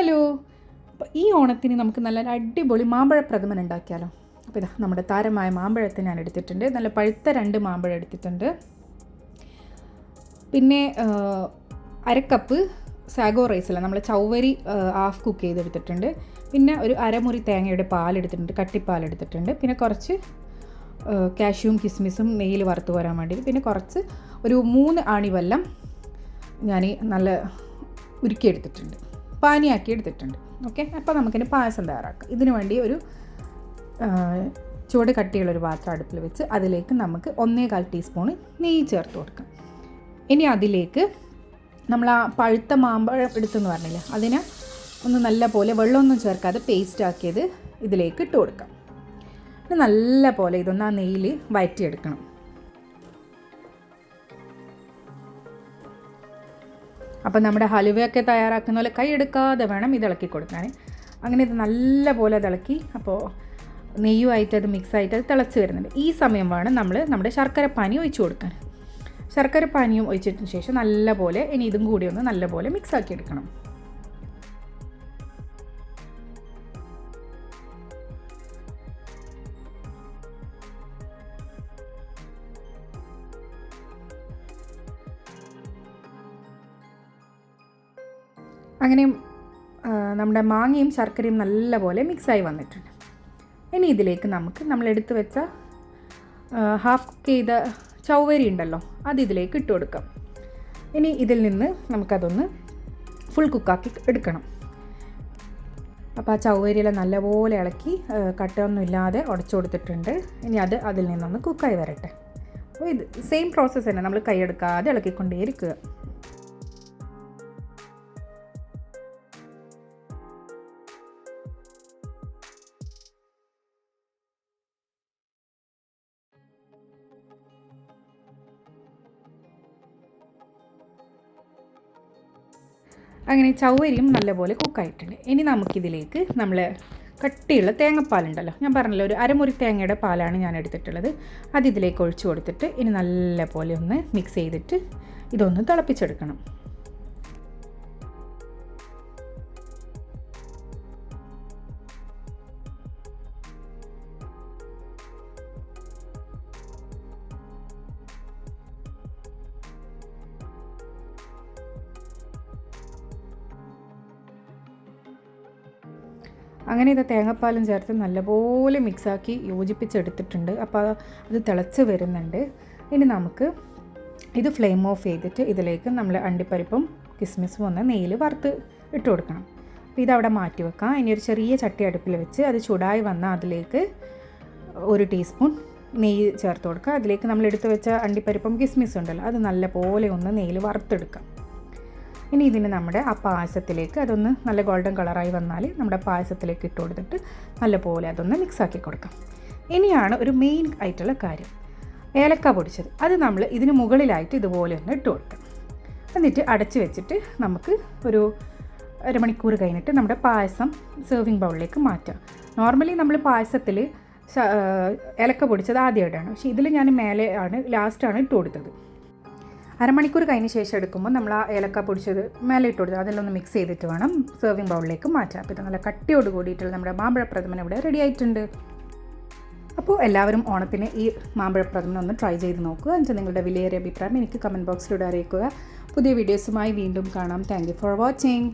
Hello അപ്പോൾ ഈ ഓണത്തിന് നമുക്ക് നല്ല അടിപൊളി മാമ്പഴ പ്രഥമൻ ഉണ്ടാക്കിയാലോ? അപ്പോൾ ഇതാ നമ്മുടെ താരമായ മാമ്പഴത്തെ ഞാൻ എടുത്തിട്ടുണ്ട്. നല്ല പഴുത്ത രണ്ട് മാമ്പഴം എടുത്തിട്ടുണ്ട്. പിന്നെ അരക്കപ്പ് സാഗോ റൈസല്ല നമ്മൾ ചൗവരി ഹാഫ് കുക്ക് ചെയ്തെടുത്തിട്ടുണ്ട്. പിന്നെ ഒരു അരമുറി തേങ്ങയുടെ പാൽ പാലെടുത്തിട്ടുണ്ട് കട്ടിപ്പാൽ എടുത്തിട്ടുണ്ട്. പിന്നെ കുറച്ച് കാഷ്യൂം കിസ്മിസും നെയ്യിൽ വറുത്ത് വരാൻ വേണ്ടി. പിന്നെ കുറച്ച് ഒരു മൂന്ന് ആണി വെല്ലം ഞാൻ നല്ല ഉരുക്കിയെടുത്തിട്ടുണ്ട്. പാനിയാക്കി എടുത്തിട്ടുണ്ട് ഓക്കെ അപ്പോൾ നമുക്കിനി പായസം തയ്യാറാക്കാം. ഇതിനു വേണ്ടി ഒരു ചൂട് കട്ടിയുള്ള കട്ടിയുള്ളൊരു പാത്രം അടുപ്പിൽ വെച്ച് അതിലേക്ക് നമുക്ക് ഒന്നേകാൽ ടീസ്പൂൺ നെയ്യ് ചേർത്ത് കൊടുക്കാം. ഇനി അതിലേക്ക് നമ്മൾ ആ പഴുത്ത മാമ്പഴം എടുത്തെന്ന് പറഞ്ഞില്ലേ അതിനെ ഒന്ന് നല്ല പോലെ വെള്ളമൊന്നും ചേർക്കാതെ പേസ്റ്റ് ആക്കിയത് ഇതിലേക്ക് ഇട്ട് കൊടുക്കാം. നല്ല പോലെ ഇതൊന്ന് ആ നെയ്യിൽ വയറ്റിയെടുക്കണം. അപ്പോൾ നമ്മുടെ ഹലുവയൊക്കെ തയ്യാറാക്കുന്ന പോലെ കൈ എടുക്കാതെ വേണം ഇത് ഇളക്കി കൊടുക്കാൻ അങ്ങനെ ഇത് നല്ല പോലെ അത് ഇളക്കി അപ്പോൾ നെയ്യുമായിട്ട് അത് മിക്സ് ആയിട്ട് അത് തിളച്ച് വരുന്നുണ്ട്. ഈ സമയം വേണം നമ്മൾ നമ്മുടെ ശർക്കര പാനി ഒഴിച്ച് കൊടുക്കാൻ ശർക്കര പാനിയും ഒഴിച്ചിട്ടിന് ശേഷം നല്ലപോലെ ഇനി ഇതും കൂടി ഒന്ന് നല്ലപോലെ മിക്സ് ആക്കി എടുക്കണം. അങ്ങനെ നമ്മുടെ മാങ്ങയും ശർക്കരയും നല്ലപോലെ മിക്സായി വന്നിട്ടുണ്ട്. ഇനി ഇതിലേക്ക് നമുക്ക് നമ്മൾ എടുത്തു വെച്ച ഹാഫ് കുക്ക് ചെയ്ത ചൗവരി ഉണ്ടല്ലോ അത് ഇതിലേക്ക് ഇട്ട് കൊടുക്കാം. ഇനി ഇതിൽ നിന്ന് നമുക്കതൊന്ന് ഫുൾ കുക്കാക്കി എടുക്കണം. അപ്പോൾ ആ ചൗവരിയെല്ലാം നല്ലപോലെ ഇളക്കി കട്ടൊന്നും ഇല്ലാതെ ഉടച്ചു കൊടുത്തിട്ടുണ്ട്. ഇനി അത് അതിൽ നിന്നൊന്ന് കുക്കായി വരട്ടെ. അപ്പോൾ ഇത് സെയിം പ്രോസസ്സ് തന്നെ നമ്മൾ കൈയെടുക്കാതെ ഇളക്കിക്കൊണ്ടേയിരിക്കുക. അങ്ങനെ ചൗവരിയും നല്ലപോലെ കുക്കായിട്ടുണ്ട്. ഇനി നമുക്കിതിലേക്ക് നമ്മൾ കട്ടിയുള്ള തേങ്ങാപ്പാലുണ്ടല്ലോ. ഞാൻ പറഞ്ഞല്ലോ ഒരു അരമുറി തേങ്ങയുടെ പാലാണ് ഞാൻ എടുത്തിട്ടുള്ളത്. അത് ഇതിലേക്ക് ഒഴിച്ചു കൊടുത്തിട്ട് ഇനി നല്ലപോലെ ഒന്ന് മിക്സ് ചെയ്തിട്ട് ഇതൊന്ന് തിളപ്പിച്ചെടുക്കണം. അങ്ങനെ ഇത് തേങ്ങാപ്പാലും ചേർത്ത് നല്ലപോലെ മിക്സാക്കി യോജിപ്പിച്ചെടുത്തിട്ടുണ്ട്. അപ്പോൾ അത് തിളച്ച് വരുന്നുണ്ട്. ഇനി നമുക്ക് ഇത് ഫ്ലെയിം ഓഫ് ചെയ്തിട്ട് ഇതിലേക്ക് നമ്മൾ അണ്ടിപ്പരിപ്പും കിസ്മിസും ഒന്ന് നെയ്യിൽ വറുത്ത് ഇട്ട് കൊടുക്കണം. അപ്പോൾ ഇതവിടെ മാറ്റി വെക്കാം. ഇനി ഒരു ചെറിയ ചട്ടി അടുപ്പിൽ വെച്ച് അത് ചൂടായി വന്നാൽ അതിലേക്ക് ഒരു ടീസ്പൂൺ നെയ്യ് ചേർത്ത് കൊടുക്കുക. അതിലേക്ക് നമ്മൾ എടുത്തു വെച്ച അണ്ടിപ്പരിപ്പും കിസ്മിസും ഉണ്ടല്ലോ അത് നല്ലപോലെ ഒന്ന് നെയ്യിൽ വറുത്തെടുക്കാം. ഇനി ഇതിന് നമ്മുടെ ആ പായസത്തിലേക്ക് അതൊന്ന് നല്ല ഗോൾഡൻ കളറായി വന്നാൽ നമ്മുടെ പായസത്തിലേക്ക് ഇട്ട് കൊടുത്തിട്ട് നല്ലപോലെ അതൊന്ന് മിക്സ് ആക്കി കൊടുക്കാം. ഇനിയാണ് ഒരു മെയിൻ ആയിട്ടുള്ള കാര്യം. ഏലക്ക പൊടിച്ചത്. അത് നമ്മൾ ഇതിന് മുകളിലായിട്ട് ഇതുപോലെ ഒന്ന് ഇട്ട് കൊടുക്കാം. എന്നിട്ട് അടച്ച് വെച്ചിട്ട് നമുക്ക് ഒരു അരമണിക്കൂർ കഴിഞ്ഞിട്ട് നമ്മുടെ പായസം സെർവിങ് ബൗളിലേക്ക് മാറ്റാം. നോർമലി നമ്മൾ പായസത്തിൽ ഏലക്ക പൊടിച്ചത് ആദ്യമായിട്ടാണ് പക്ഷേ ഇതിൽ ഞാൻ മേലെ ആണ് ലാസ്റ്റാണ് ഇട്ട് കൊടുത്തത്. അരമണിക്കൂർ കഴിഞ്ഞ ശേഷം എടുക്കുമ്പോൾ നമ്മൾ ആ ഏലക്ക പൊടിച്ചത് മേലെ ഇട്ട് കൊടുത്ത് അതിലൊന്ന് മിക്സ് ചെയ്തിട്ട് വേണം സെർവിങ് ബൗളിലേക്ക് മാറ്റാം അപ്പോൾ ഇത് നല്ല കട്ടിയോട് കൂടിയിട്ടുള്ള നമ്മുടെ മാമ്പഴപ്രഥമൻ ഇവിടെ റെഡി ആയിട്ടുണ്ട്. അപ്പോൾ എല്ലാവരും ഓണത്തിന് ഈ മാമ്പഴപ്രഥമൻ ഒന്ന് ട്രൈ ചെയ്ത് നോക്കുക. എന്നിട്ട് നിങ്ങളുടെ വിലയേറിയ അഭിപ്രായം എനിക്ക് കമന്റ് ബോക്സിലൂടെ അറിയിക്കുക. പുതിയ വീഡിയോസുമായി വീണ്ടും കാണാം. Thank for watching